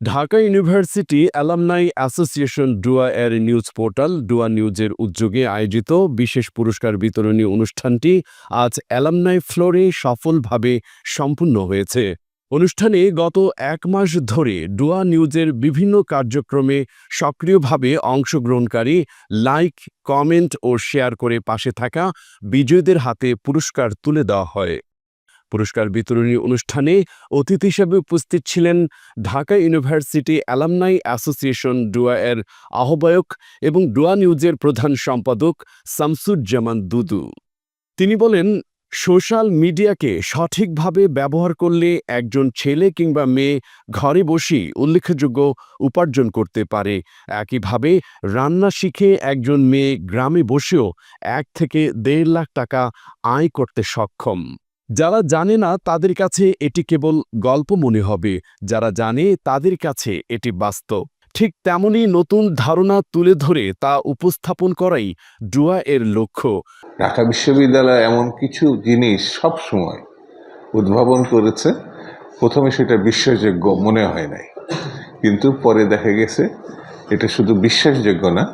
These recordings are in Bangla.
Dhaka university alumni association DUAA এর নিউজ পোর্টাল, ডুয়া নিউজের উদ্যোগে আয়োজিত বিশেষ পুরস্কার বিতরণী অনুষ্ঠানটি আজ অ্যালামনাই ফ্লোরে সফলভাবে সম্পূর্ণ হয়েছে। অনুষ্ঠানে গত এক মাস ধরে ডুয়া নিউজের বিভিন্ন কার্যক্রমে সক্রিয়ভাবে অংশগ্রহণকারী লাইক, কমেন্ট ও শেয়ার করে পাশে থাকা বিজয়ীদের হাতে পুরস্কার তুলে দেওয়া হয়। পুরস্কার বিতরণী অনুষ্ঠানে অতিথি হিসেবে উপস্থিত ছিলেন Dhaka university alumni association DUAA এর আহ্বায়ক এবং ডুয়া নিউজের প্রধান সম্পাদক শামসুজ্জামান দুদু। তিনি বলেন, সোশ্যাল মিডিয়াকে সঠিকভাবে ব্যবহার করলে একজন ছেলে কিংবা মেয়ে ঘরে বসেই উল্লেখযোগ্য উপার্জন করতে পারে। একইভাবে রান্না শিখে একজন মেয়ে গ্রামে বসেও এক থেকে দেড় লাখ টাকা আয় করতে সক্ষম। যারা জানে না তাদের কাছে এটি কেবল গল্প মনে হবে। যারা জানে তাদের কাছে এটি বাস্তব। ঠিক তেমনি নতুন ধারণা তুলে ধরে তা উপস্থাপন করাই ডুয়া এর লক্ষ্য। ঢাকা বিশ্ববিদ্যালয় এমন কিছু জিনিস সব সময় উদ্ভাবন করেছে। প্রথমে সেটা বিশ্বাসযোগ্য মনে হয় নাই। কিন্তু পরে দেখা গেছে, এটা শুধু বিশ্বাসযোগ্য না,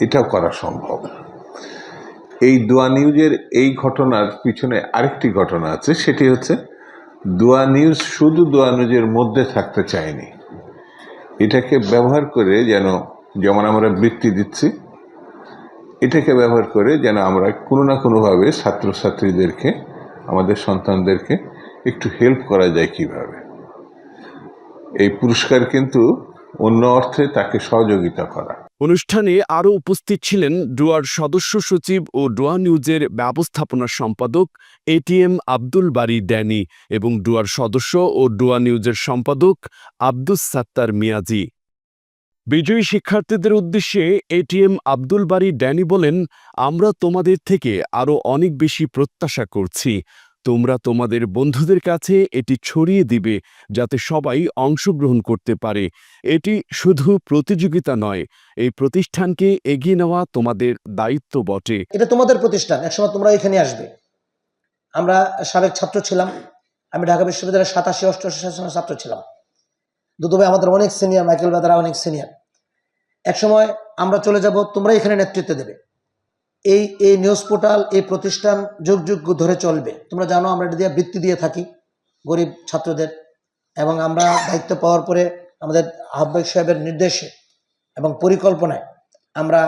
এটাও করা সম্ভব। এই দোয়া নিউজের এই ঘটনার পিছনে আরেকটি ঘটনা আছে, সেটি হচ্ছে দোয়া নিউজ শুধু দোয়া নিউজের মধ্যে থাকতে চায়নি। এটাকে ব্যবহার করে যেন, যেমন আমরা বৃত্তি দিচ্ছি, এটাকে ব্যবহার করে যেন আমরা কোনো না কোনোভাবে ছাত্রছাত্রীদেরকে, আমাদের সন্তানদেরকে একটু হেল্প করা যায় কীভাবে। এই পুরস্কার কিন্তু অন্য অর্থে তাকে সহযোগিতা করা। অনুষ্ঠানে আরও উপস্থিত ছিলেন ডুয়ার সদস্য সচিব ও ডুয়া নিউজের ব্যবস্থাপনা সম্পাদক এটিএম আব্দুল বারি ড্যানি এবং ডুয়ার সদস্য ও ডুয়া নিউজের সম্পাদক আব্দুস সাত্তার মিয়াজি। বিজয়ী শিক্ষার্থীদের উদ্দেশ্যে এটিএম আব্দুল বারি ড্যানি বলেন, আমরা তোমাদের থেকে আরও অনেক বেশি প্রত্যাশা করছি। তোমরা তোমাদের বন্ধুদের কাছে এটি ছড়িয়ে দিবে যাতে সবাই অংশগ্রহণ করতে পারে। এটি শুধু প্রতিযোগিতা নয়, এই প্রতিষ্ঠানকে এগিয়ে নেওয়া তোমাদের দায়িত্ব বটে। এটা তোমাদের প্রতিষ্ঠান, একসময় তোমরা এখানে আসবে। আমরা সাবেক ছাত্র ছিলাম, আমি ঢাকা বিশ্ববিদ্যালয়ের সাতাশি, অষ্টআশি সালের ছাত্র ছিলাম। দুদুভাই আমাদের অনেক সিনিয়র মাইকেল বেদারা অনেক সিনিয়র একসময় আমরা চলে যাব, তোমরা এখানে নেতৃত্ব দেবে। এই এই নিউজ পোর্টাল, এই প্রতিষ্ঠান যুগ যুগ ধরে চলবে। তোমরা জানো আমরা এটা দিয়ে বৃত্তি দিয়ে থাকি, গরিব ছাত্রদের। এবং আমরা দায়িত্ব পাওয়ার পরে আমাদের আহ্বায়ক সাহেবের নির্দেশে এবং পরিকল্পনায় আমরা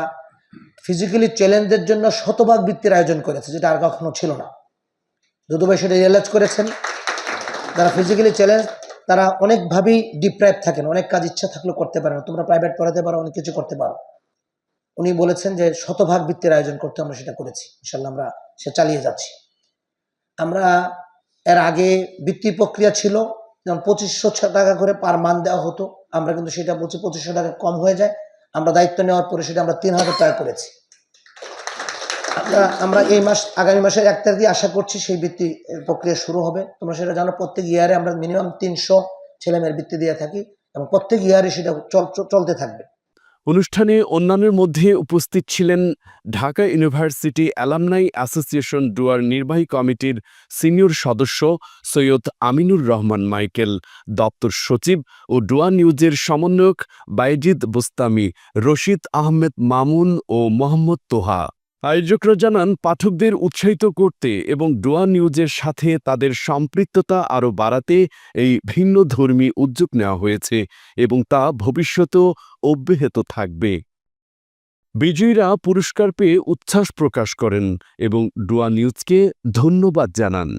ফিজিক্যালি চ্যালেঞ্জের জন্য শতভাগ বৃত্তির আয়োজন করেছে, যেটা আর কখনো ছিল না। দুদুভাই সেটা রিয়েলাইজ করেছেন। যারা ফিজিক্যালি চ্যালেঞ্জ তারা অনেকভাবেই ডিপ্রাইভ থাকেন, অনেক কাজ ইচ্ছা থাকলেও করতে পারে না। তোমরা প্রাইভেট পড়াতে পারো, অনেক কিছু করতে পারো। উনি বলেছেন যে শতভাগ বৃত্তির আয়োজন করতে আমরা সেটা করেছি। ইনশাল্লাহ আমরা সে চালিয়ে যাচ্ছি। আমরা এর আগে বৃত্তি প্রক্রিয়া ছিল, যেমন পঁচিশশো টাকা করে পার মান দেওয়া হতো, আমরা কিন্তু সেটা বলছি পঁচিশশো টাকা কম হয়ে যায়, আমরা দায়িত্ব নেওয়ার পরে সেটা আমরা তিন হাজার টাকা করেছি। আমরা আমরা এই মাস, আগামী মাসের এক তারিখে আশা করছি সেই বৃত্তি প্রক্রিয়া শুরু হবে। তোমরা সেটা জানো, প্রত্যেক ইয়ারে আমরা মিনিমাম তিনশো ছেলেমেয়ের বৃত্তি দিয়ে থাকি এবং প্রত্যেক ইয়ারে সেটা চল- চল- চলতে থাকবে। অনুষ্ঠানে অন্যান্যের মধ্যে উপস্থিত ছিলেন ঢাকা ইউনিভার্সিটি অ্যালামনাই অ্যাসোসিয়েশন ডুয়ার নির্বাহী কমিটির সিনিয়র সদস্য সৈয়দ আমিনুর রহমান মাইকেল, দপ্তর সচিব ও ডুয়া নিউজের সমন্বয়ক বাইজিদ বুস্তামি, রশিদ আহমেদ মামুন ও মোহাম্মদ তোহা। আয়োজকরা জানান, পাঠকদের উৎসাহিত করতে এবং ডোয়া নিউজের সাথে তাদের সম্পৃক্ততা আরও বাড়াতে এই ভিন্ন ধর্মী উদ্যোগ নেওয়া হয়েছে এবং তা ভবিষ্যতেও অব্যাহত থাকবে। বিজয়ীরা পুরস্কার পেয়ে উচ্ছ্বাস প্রকাশ করেন এবং ডোয়া নিউজকে ধন্যবাদ জানান।